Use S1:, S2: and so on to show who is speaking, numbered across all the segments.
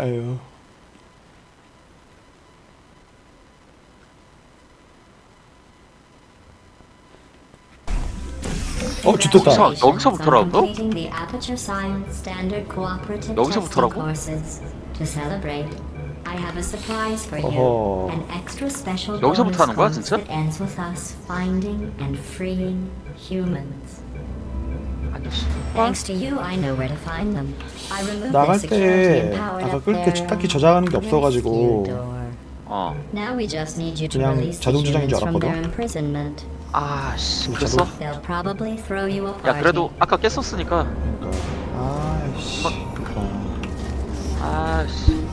S1: 아유. 어, 좋겠다.
S2: 여기서- 여기서부터라고?
S3: 여기서부터라고?
S2: 여기서부터라고?
S1: 어허.
S2: 여기서부터 하는 거야, 진짜? 아니 씨.
S3: Thanks to you, I know where to find them. I removed
S1: 나갈
S3: and
S1: 때
S3: powered
S1: 아까
S3: up
S1: 끌때
S3: their
S1: 딱히 저장하는 게 없어가지고
S3: rescue door.
S2: 어.
S3: Now we just need you to
S1: 그냥
S3: release the
S1: 자동 저장인 줄
S3: humans from their
S1: 알았거든.
S3: imprisonment.
S2: 아씨
S1: 그
S2: 그랬어?
S1: 자동-
S3: They'll probably throw you a
S2: 야
S3: party.
S2: 그래도 아까 깼었으니까
S1: 그러니까 아이씨. 그러니까.
S2: 아씨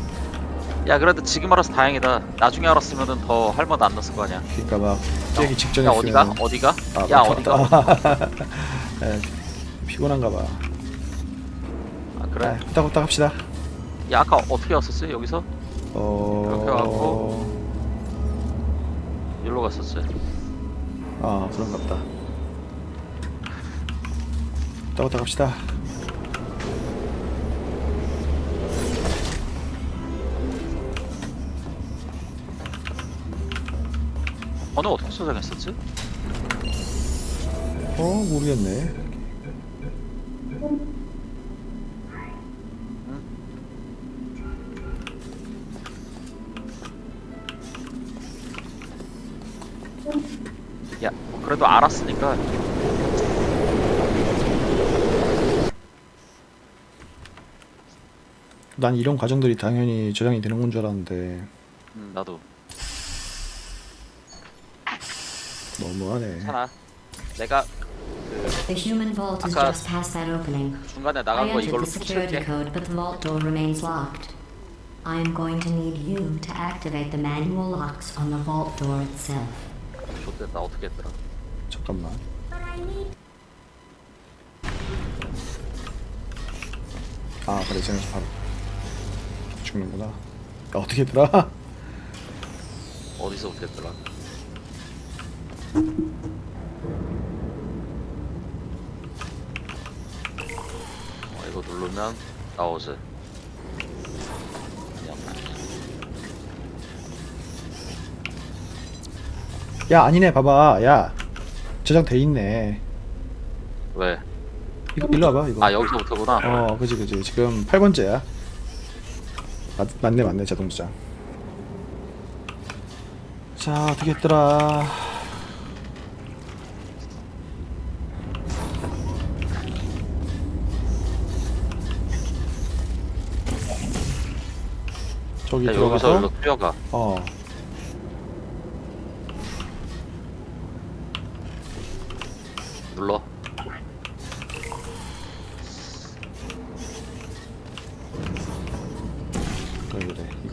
S2: 야 그래도 지금 알아서 다행이다 나중에 알았으면은 더할말안 났을 거 아니야
S1: 그러니까 막 깨기 직전에
S2: 야 어디가? 어디가? 야 어디가?
S1: 에, 피곤한가 봐.
S2: 아
S1: 아,
S2: 그래?
S1: 후딱후딱 합시다.
S2: 야 아까 어떻게 왔었지 여기서?
S1: 어.
S2: 이렇게 하고. 일로 갔었지
S1: 아 그런가 보다. 후딱후딱 합시다.
S2: 오늘 어떻게 저장했었지?
S1: 어 모르겠네.
S2: 야 뭐 그래도 알았으니까
S1: 난 이런 과정들이 당연히 저장이 되는 건 줄 알았는데
S2: 음, 나도
S1: 너무하네.
S2: 괜찮아 내가
S3: The human vault is
S2: 아까-
S3: just past that opening.
S2: 중간에
S3: I
S2: 나간 거
S3: entered
S2: 이걸로
S3: the security
S2: 붙일게
S3: code, but the vault door remains locked. I am going to need you to activate the manual locks on the vault door itself.
S2: 좋됐다 어떻게 했더라
S1: 잠깐만. 아 그래 쟤네서 바로 죽는구나. 야, 어떻게 했더라?
S2: 어디서 어떻게 했더라 어, 이거 누르면 나오지 그냥
S1: 야 아니네 봐봐 야 저장 돼 있네.
S2: 왜?
S1: 이거 일로 와봐 이거.
S2: 아 여기서부터구나
S1: 어 그지 그지 지금 8번째야. 맞, 맞네 맞네 자동 저장. 자 어떻게 했더라? 저기
S2: 야, 여기서
S1: 들어가서
S2: 일로 뛰어가
S1: 어
S2: 눌러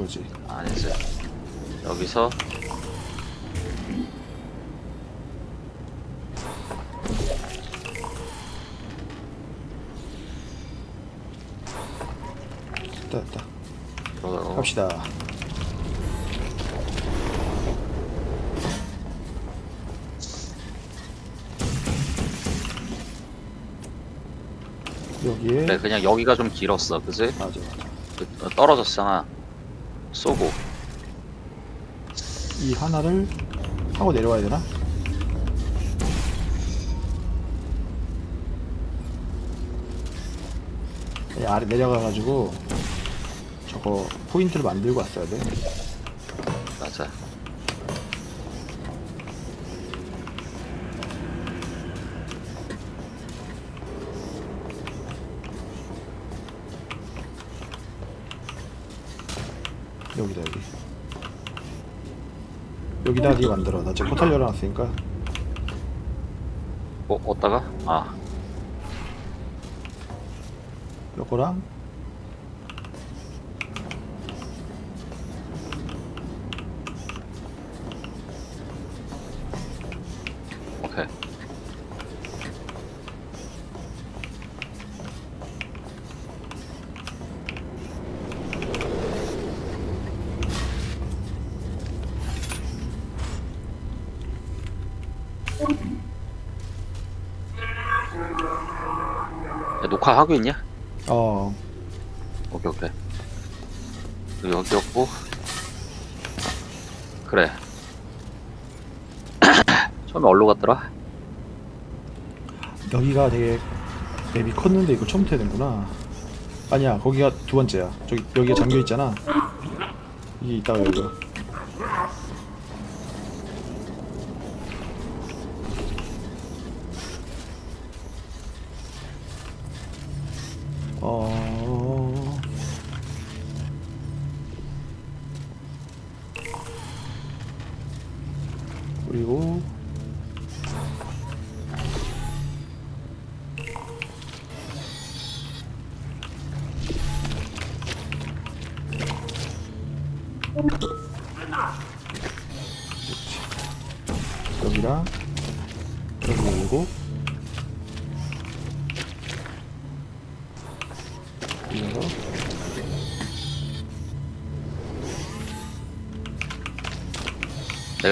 S1: 그래 이거지.
S2: 아니지 여기서
S1: 됐다 됐다.
S2: 들어가고
S1: 갑시다. 여기에
S2: 그래 그냥 여기가 좀 길었어 그지?
S1: 맞아 맞아.
S2: 그, 어, 떨어졌잖아 쏘고
S1: 이 하나를 하고 내려와야 되나? 이 아래 내려가가지고 저거 포인트를 만들고 왔어야 돼.
S2: 맞아
S1: 여기다 여기. 여기다 네 만들어. 나 지금 포탈 열어놨으니까.
S2: 어? 어디다가? 아
S1: 요거랑
S2: 야, 녹화하고 있냐?
S1: 어.
S2: 오케이 오케이. 여기였고. 그래. 처음에 어디로 갔더라?
S1: 여기가 되게 맵이 컸는데 이거 처음부터 해야 되는구나. 아니야 거기가 두 번째야. 저기 여기가 잠겨 있잖아. 이게 있다가 열려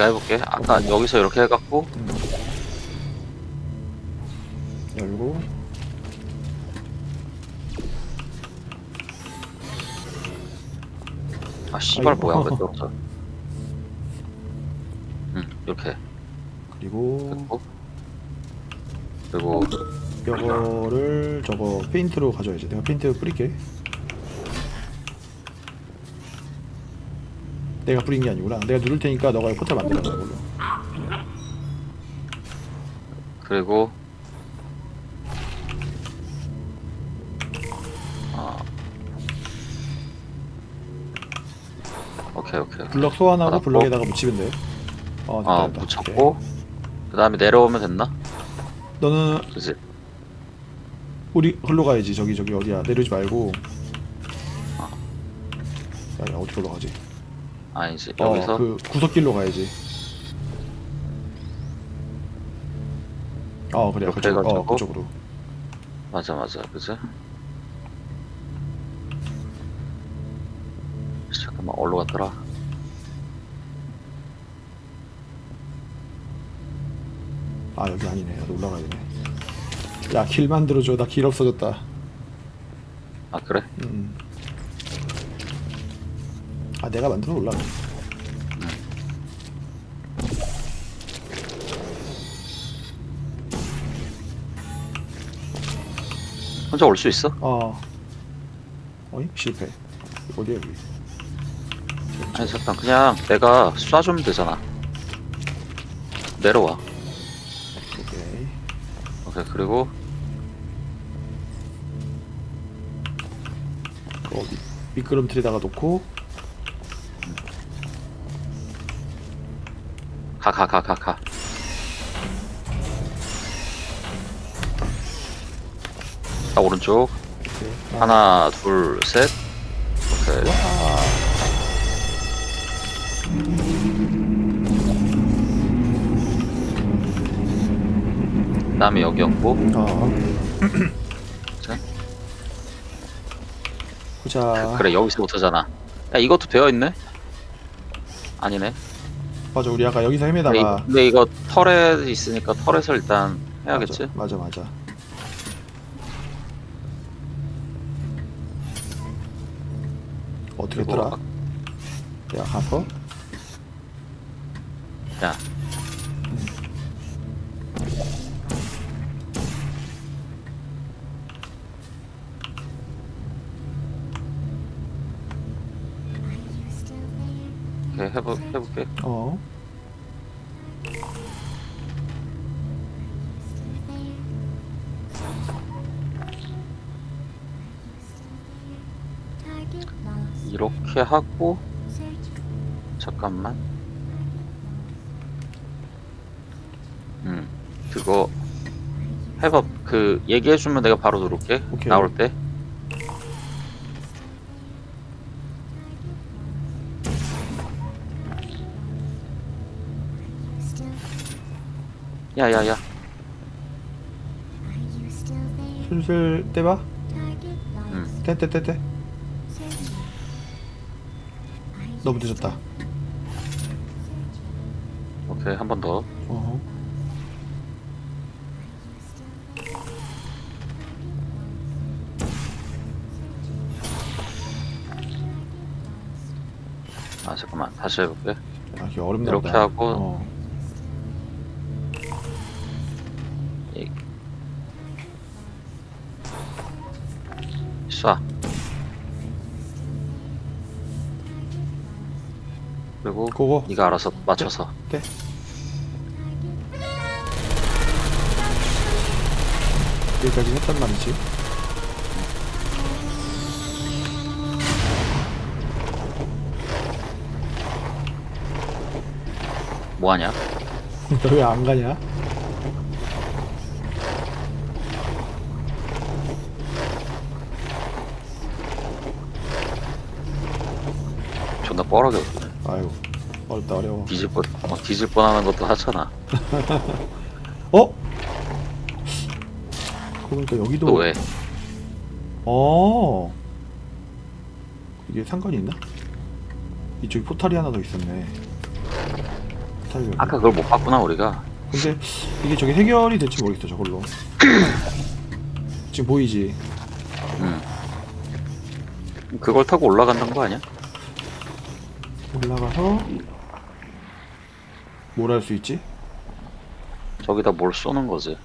S2: 내가 해볼게. 아까 여기서 이렇게 해갖고.
S1: 열고.
S2: 아 씨발
S1: 아이고.
S2: 뭐야 왜 떨어져 응 이렇게.
S1: 그리고
S2: 됐고. 그리고
S1: 이거를 저거 페인트로 가져야지. 내가 페인트 뿌릴게 내가 뿌린 게 아니구나. 내가 누를 테니까 너가 포탈 만들어 이걸로
S2: 그리고 아. 오케이 오케이
S1: 블럭 소환하고
S2: 받았고.
S1: 블럭에다가 묻히면 돼. 어, 됐다,
S2: 아
S1: 됐다.
S2: 묻혔고. 그 다음에 내려오면 됐나?
S1: 너는
S2: 그지.
S1: 우리 글로 가야지. 저기 저기 어디야. 내려오지 말고.
S2: 아.
S1: 야, 야 어떻게 올라가지
S2: 아니지. 여기서?
S1: 어, 그 구석길로 가야지. 어 그래.
S2: 이렇게
S1: 그쪽, 어
S2: 해가지고.
S1: 그쪽으로.
S2: 맞아 맞아. 그지? 잠깐만 어디로 갔더라?
S1: 아 여기 아니네. 나도 올라가야 되네. 야 길 만들어줘. 나 길 없어졌다.
S2: 아 그래?
S1: 음. 아 내가 만들어 올라가.
S2: 혼자 올 수 있어?
S1: 어 어이 실패. 어디야 여기?
S2: 아니 잠깐. 그냥 내가 쏴주면 되잖아. 내려와.
S1: 오케이.
S2: 오케이 그리고
S1: 거기 미끄럼틀에다가 놓고
S2: 가 가 가 가 가. 자 오른쪽. 하나 둘 셋. 오케이.
S1: 와.
S2: 그다음에 여기였고.
S1: 어.
S2: 자.
S1: 보자.
S2: 그래 여기서부터잖아. 야 이것도 되어있네? 아니네
S1: 맞아 우리 아까 여기서
S2: 근데, 이,
S1: 헤매다가
S2: 근데 이거 털에 있으니까 털에서 일단 해야겠지?
S1: 맞아 맞아, 맞아. 어떻게
S2: 그리고
S1: 했더라?
S2: 아-
S1: 야 하퍼?
S2: 야 해보, 해볼게.
S1: 어.
S2: 이렇게 하고 잠깐만. 음 그거 해봐. 그 얘기해주면 내가 바로 누를게.
S1: 오케이.
S2: 나올 때 야야야
S1: 슬슬 떼봐
S2: 음.
S1: 떼떼떼떼 너무 늦었다
S2: 오케이 한 번더
S1: 어허
S2: 아 잠깐만 다시 해볼게
S1: 아 이게 어렵나
S2: 이렇게
S1: 보다.
S2: 하고.
S1: 어.
S2: 쏴 그리고
S1: 그거
S2: 네가 알아서 맞춰서
S1: 네. 여기까지 했단 말이지.
S2: 뭐하냐?
S1: 너 왜 안 가냐?
S2: 웃네
S1: 아유 어렵다 어려워.
S2: 뒤질 뻔 어, 뒤질 뻔하는 것도 하찮아
S1: 어? 그러니까 여기도
S2: 또 왜?
S1: 어 이게 상관이 있나? 이쪽에 포탈이 하나 더 있었네. 포탈이 여기.
S2: 아까 그걸 못 봤구나 우리가
S1: 근데 이게 저게 해결이 될지 모르겠어 저걸로. 지금 보이지?
S2: 음. 그걸 타고 올라간다는 거 아니야?
S1: 올라가서 뭘 할 수 있지?
S2: 저기다 뭘 쏘는 거지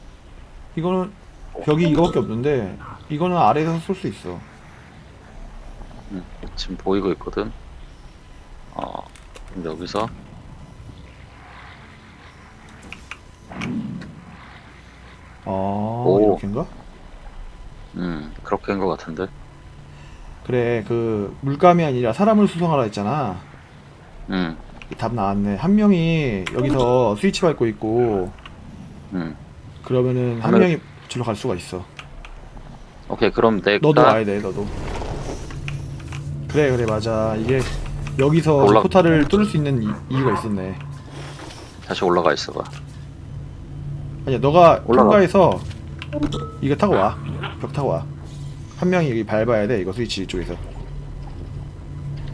S1: 이거는 벽이 이거밖에 없는데 이거는 아래에서 쏠 수 있어.
S2: 음, 지금 보이고 있거든 어 그럼 여기서
S1: 아
S2: 오.
S1: 이렇게인가?
S2: 음 그렇게 한거 같은데
S1: 그래 그 물감이 아니라 사람을 수성하라 했잖아. 음답 나왔네. 한 명이 여기서 스위치 밟고 있고
S2: 음.
S1: 그러면은 한 명이 저로 갈 수가 있어.
S2: 오케이 그럼 내가
S1: 너도 와야 돼, 너도. 그래, 그래, 맞아. 이게 여기서
S2: 올라-
S1: 포탈을 뚫을 수 있는 이, 이유가 있었네.
S2: 다시 올라가 있어봐
S1: 아니야, 너가
S2: 올라가.
S1: 통과해서 이거 타고 와. 벽 타고 와. 한 명이 여기 밟아야 돼, 이거 스위치 쪽에서.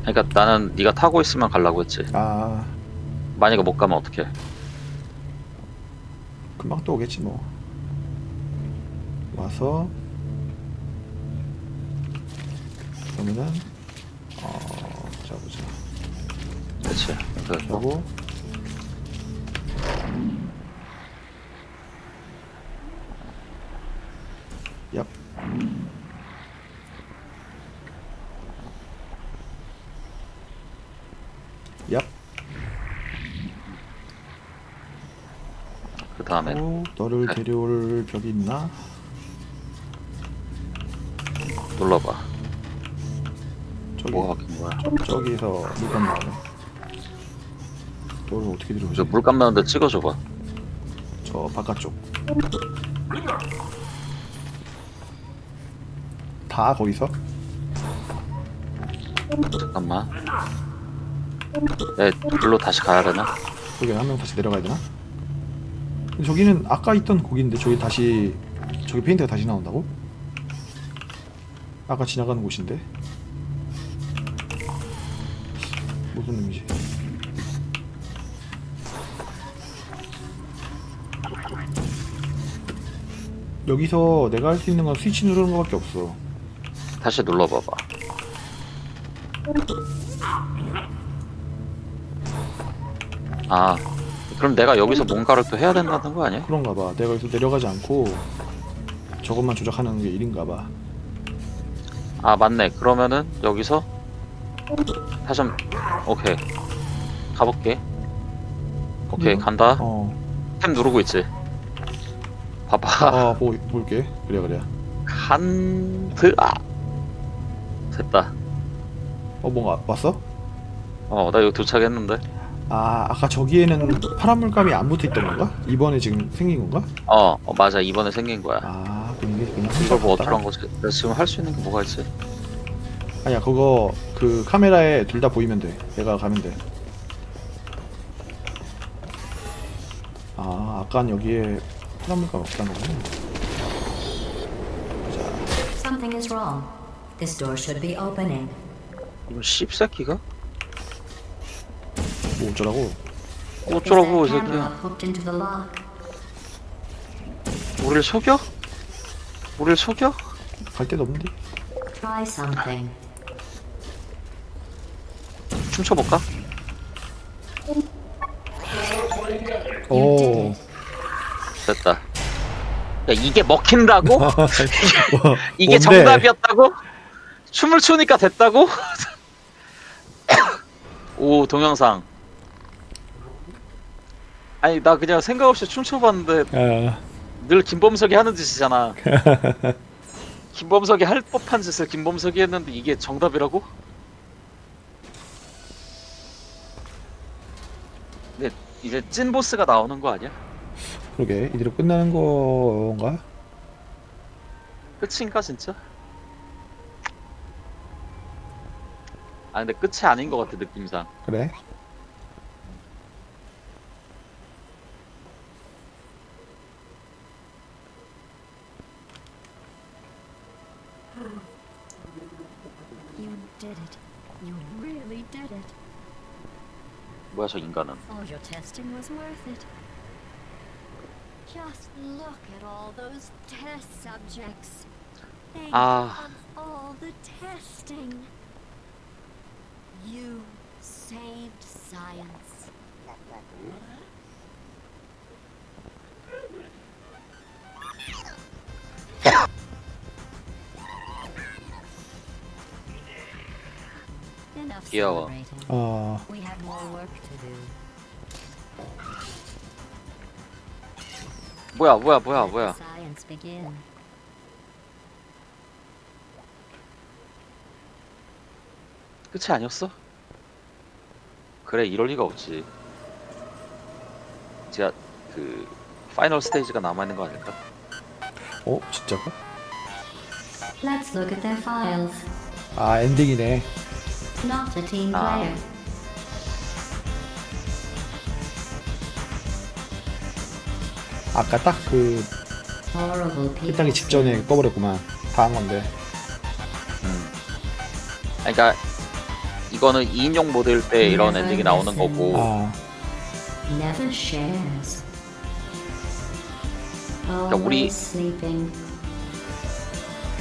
S2: 그러니까 나는 네가 타고 있으면 가려고 했지
S1: 아,
S2: 만약에 못 가면 어떡해
S1: 금방 또 오겠지, 뭐. 와서. 그러면은, 어, 자, 보자.
S2: 그치 그리고
S1: 하고 얍 얍.
S2: 그 다음에
S1: 오, 너를
S2: 네.
S1: 데려올 벽이 있나?
S2: 눌러봐
S1: 저기
S2: 뭐가 바뀐 거야
S1: 저기서 물건 나오네. 너를 어떻게 데려오지?
S2: 저 물감 나는데 찍어줘봐
S1: 저 바깥쪽. 다 거기서?
S2: 잠깐만 야 글로 다시 가야 되나?
S1: 여기 한 명 다시 내려가야 되나? 저기는 아까 있던 곡인데 저기 다시 저기 페인트가 다시 나온다고? 아까 지나가는 곳인데 무슨 의미지? 여기서 내가 할 수 있는 건 스위치 누르는 거밖에 없어.
S2: 다시 눌러봐봐 아 그럼 내가 여기서 뭔가를 또 해야 된다는 거 아니야?
S1: 그런가 봐. 내가 여기서 내려가지 않고 저것만 조작하는 게 일인가 봐.
S2: 아 맞네 그러면은 여기서 다시 한 오케이 가볼게 오케이
S1: 음.
S2: 간다
S1: 어,
S2: 템 누르고 있지 봐봐
S1: 아, 보, 볼게. 그래, 그래.
S2: 한드 아 됐다
S1: 어, 뭔가 왔어?
S2: 어 나 여기 도착했는데
S1: 아, 아까 저기에는 파란 물감이 안 붙어 있던 건가? 이번에 지금 생긴 건가?
S2: 어, 어 맞아 이번에 생긴 거야
S1: 아, 그럼 이게 그냥
S2: 이걸 뭐 어떻게. 한 거지? 내가 지금 할 수 있는 게 뭐가 있지?
S1: 아니야, 그거 그 카메라에 둘 다 보이면 돼. 내가 가면 돼. 아, 아까는 여기에 파란 물감 없다는 거구나.
S3: Something is wrong. This door should be opening.
S2: 이거 씹새끼가?
S1: 뭐 어쩌라고?
S2: 어쩌라고 이 새끼야? 우리를 속여? 우리를 속여?
S1: 갈 데도 없는데?
S3: Try something.
S2: 춤춰볼까?
S1: 오.
S2: 됐다. 야 이게 먹힌다고?
S1: 뭐,
S2: 이게
S1: 뭔데?
S2: 정답이었다고? 춤을 추니까 됐다고? 오 동영상. 아니 나 그냥 생각 없이 춤춰봤는데
S1: 아,
S2: 늘 김범석이 하는 짓이잖아. 김범석이 할 법한 짓을 김범석이 했는데 이게 정답이라고? 근데 이제 찐 보스가 나오는 거 아니야?
S1: 그러게 이대로 끝나는 건가?
S2: 끝인가 진짜? 아 근데 끝이 아닌 것 같아 느낌상.
S1: 그래?
S3: did it. You really did it.
S2: 뭐야 저 인간은?
S3: All your testing was worth it. Just look at all those test subjects. Think
S2: Ah.
S3: of all the testing. You saved science.
S2: 귀여워.
S1: 아,
S3: do.
S2: 뭐야 뭐야 뭐야 뭐야? 끝이 아니었어? 그래 이럴 리가 없지. 제가 그 파이널 스테이지가 남아 있는 거 아닐까?
S1: 어 진짜가?
S3: Let's look at their files.
S1: 아 엔딩이네.
S3: Not a team
S2: Ah.
S3: player.
S1: 아까 딱그
S3: Horrible people.
S1: 끝나기 직전에 꺼버렸구만. 다 한 건데.
S2: 음. 아니, 그러니까 이거는 2인용 모드일 때 이런 엔딩이 나오는 거고
S1: 아,
S3: Never shares.
S2: 그러니까 우리-
S3: Always sleeping.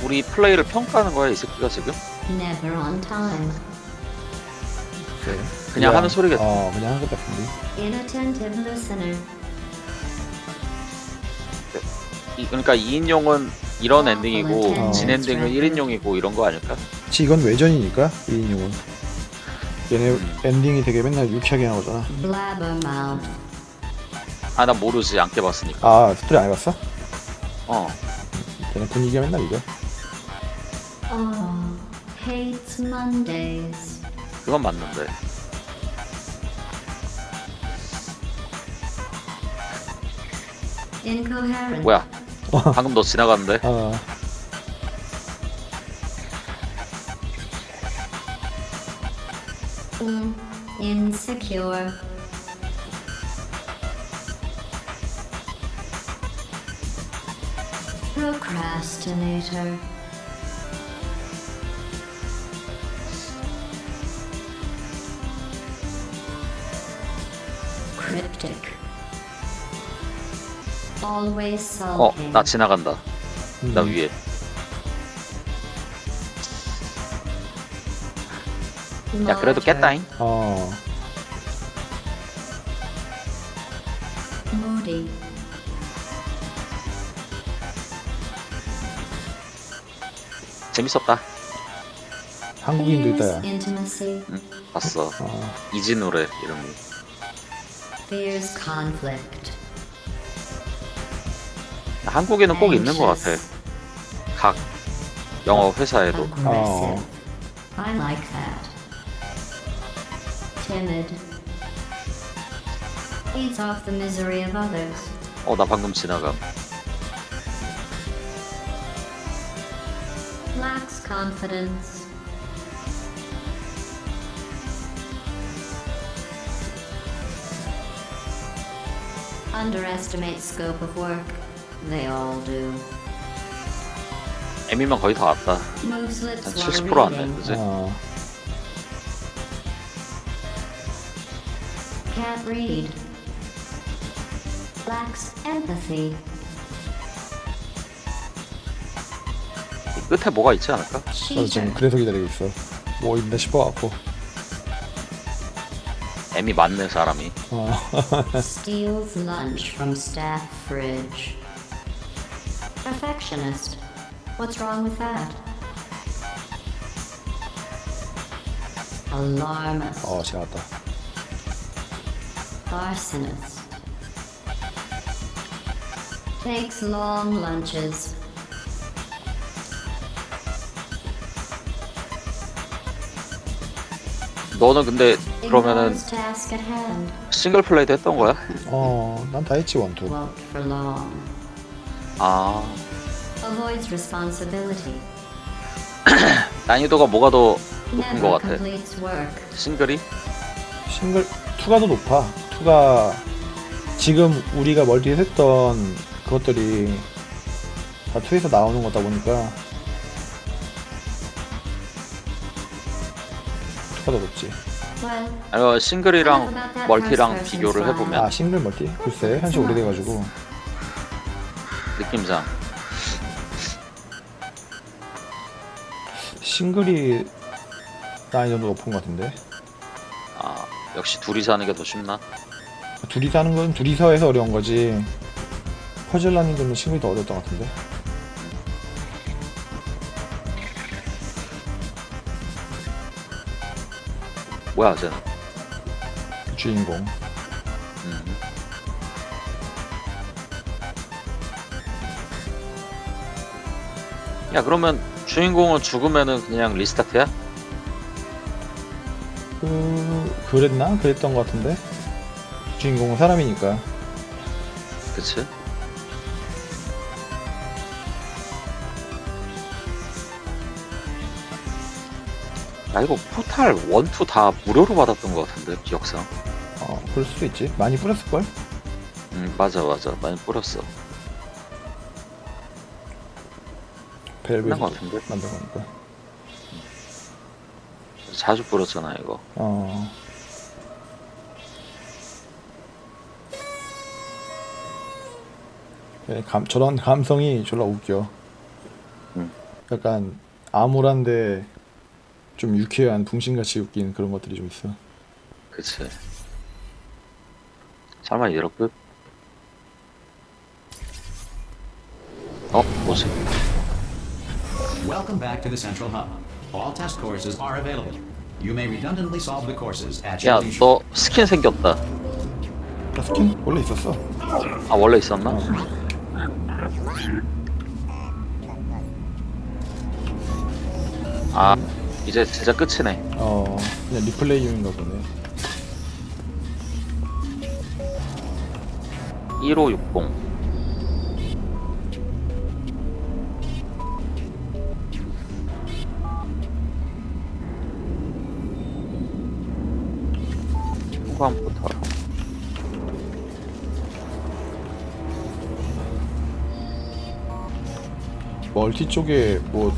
S2: 우리 플레이를 평가하는 거야 이 새끼가 지금?
S3: Never on time.
S2: 그냥 하는 소리겠다.
S1: 어, 그냥 하는 것 같은데.
S3: Inattentive listener.
S2: 이, 그러니까 2인용은 이런 엔딩이고
S1: 어.
S2: 진 엔딩은 1인용이고 이런 거 아닐까?
S1: 그치, 이건 외전이니까 2인용은. 얘네
S2: 음.
S1: 엔딩이 되게 맨날 유치하게 나오잖아.
S3: Blabbermouth.
S2: 아 나 모르지 안 깨봤으니까.
S1: 아, 스토리 안 해봤어?
S2: 어.
S1: 걔네 분위기가 맨날 이래.
S3: Oh, hates Mondays.
S2: 그건 맞는데.
S3: Incoherent.
S2: 뭐야? 방금 너 지나갔는데?
S1: 아,
S3: Mm, insecure. Procrastinator. Cryptic. Always
S2: 어,
S3: sulking.
S2: 나 지나간다.
S1: 음.
S2: 나 위에. 야, 그래도. 깼다잉.
S1: 어,
S3: Moody.
S2: 재밌었다.
S1: 한국인도 있다, 야.
S3: Intimacy.
S2: 응, 봤어.
S1: 어,
S2: 이진우래 이름이.
S3: Fears conflict.
S2: 한국에는 꼭 있는 것 같아. 각 영어 회사에도.
S3: Aggressive. I like that. Timid. Feeds off the misery of others.
S2: 어, 나 방금 지나감.
S3: Lacks confidence. Underestimates scope of work. They all do.
S2: 에미면 거의 다 왔다.
S3: Moves lips
S2: 한
S3: while
S2: 70% 왔네,
S3: reading.
S2: 그지?
S1: 어,
S3: Can't read. Lacks empathy.
S2: 이 끝에 뭐가 있지 않을까?
S1: 나도
S3: Cheater.
S1: 지금 그래서 기다리고 있어. 뭐 있나 싶어갖고.
S2: M이 많네 사람이
S1: 어
S3: Steals lunch from staff fridge. Perfectionist. What's wrong with that? Alarmist.
S1: 어, 지나갔다.
S3: Arsonist. Takes long lunches.
S2: 너는 근데 그러면은. 싱글 플레이도 했던 거야?
S1: 어, 난 다 했지 원투.
S2: 아. 난이도가 뭐가 더 높은 거 같아. 싱글이?
S1: 싱글 투가 더 높아. 투가 지금 우리가 멀티에 했던 그것들이 다 투에서 나오는 거다 보니까 더 높지.
S2: 아니면 싱글이랑 멀티랑 비교를 해보면.
S1: 아 싱글 멀티? 글쎄 한시 오래돼가지고.
S2: 느낌상.
S1: 싱글이 난이도도 높은 것 같은데?
S2: 아 역시 둘이서 하는 게 더 쉽나?
S1: 둘이서 하는 건 둘이서 해서 어려운 거지. 퍼즐 난이도는 싱글이 더 어려웠던 것 같은데
S2: 뭐야 쟤는
S1: 주인공
S2: 음. 야 그러면 주인공은 죽으면은 그냥 리스타트야?
S1: 그 그랬나? 그랬던 것 같은데 주인공은 사람이니까
S2: 그치? 야 이거 포탈 1, 2다 무료로 받았던 것 같은데 기억상.
S1: 어 그럴 수도 있지. 많이 뿌렸을걸?
S2: 음 맞아 맞아. 많이 뿌렸어.
S1: 벨벳
S2: 끝난 것 같은데?
S1: 만든 거니까.
S2: 자주 뿌렸잖아 이거.
S1: 어. 네, 감, 저런 감성이 졸라 웃겨.
S2: 음.
S1: 약간 암울한데 좀 유쾌한 붕신같이 웃긴 그런 것들이 좀 있어
S2: 그치 설마 이렇게 어? 뭐지?
S4: Welcome back to the Central Hub. All test courses are available. You may redundantly solve the courses at your
S2: 야
S4: leisure.
S2: 너 스킨 생겼다
S1: 야, 스킨 원래 있었어
S2: 아 원래 있었나? 아 이제 진짜 끝이네.
S1: 어 그냥 리플레이용인가 보네.
S2: 1560 후광 포털
S1: 멀티 쪽에 뭐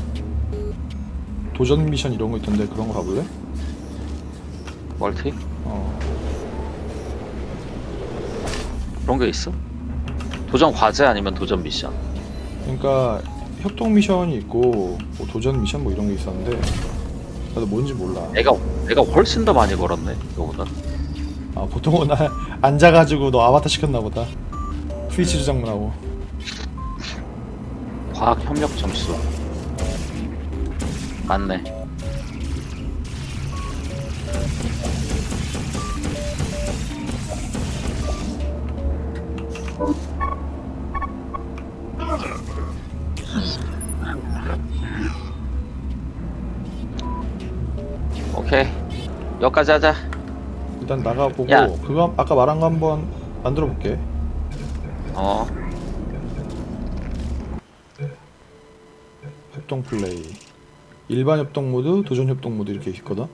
S1: 도전 미션 이런 거 있던데 그런 거 가볼래?
S2: 멀티?
S1: 어
S2: 그런 게 있어? 도전 과제 아니면 도전 미션?
S1: 그러니까 협동 미션이 있고 뭐 도전 미션 뭐 이런 게 있었는데 나도 뭔지 몰라
S2: 내가 내가 훨씬 더 많이 벌었네 이거보다
S1: 아 보통은 나 앉아가지고 너 아바타 시켰나 보다 스위치 조작만 하고
S2: 과학 협력 점수 맞네 오케이. 여기까지 하자.
S1: 일단 나가보고
S2: 야.
S1: 그거 아까 말한 거 한번 만들어 볼게.
S2: 어.
S1: 협동 플레이 일반 협동 모드, 도전 협동 모드 이렇게 있거든?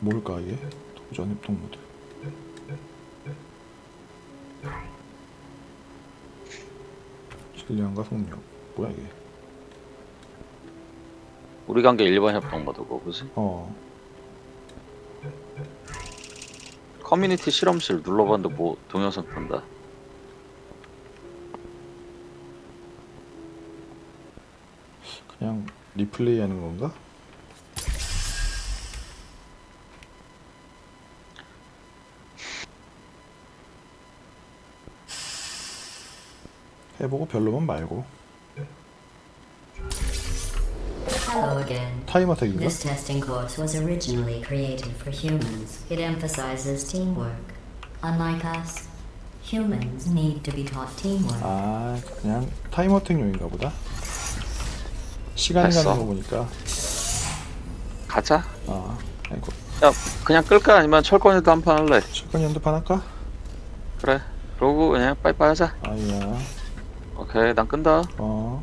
S1: 뭘까 이게? 도전 협동 모드. 질량과 속력. 뭐야 이게?
S2: 우리 관계 일반 협동 모드고 그지?
S1: 어.
S2: 커뮤니티 실험실 눌러봤는데 뭐 동영상 뜬다
S1: 그냥 리플레이 하는 건가? 해보고 별로면 말고
S3: Hello again.
S1: 타이머 택인가?
S3: This testing course was originally created for humans. It emphasizes teamwork. Unlike us, humans need to be taught teamwork.
S1: 아 그냥 타이머 택용인가 보다 시간이
S2: 됐어.
S1: 가는 거 보니까
S2: 가자.
S1: 아 아이고
S2: 야 그냥 끌까 아니면 철권에도 한 판 할래?
S1: 철권 연습판 할까?
S2: 그래. 그러고 그냥 빠이빠이 하자.
S1: 아니야
S2: 오케이 난 끈다.
S1: 어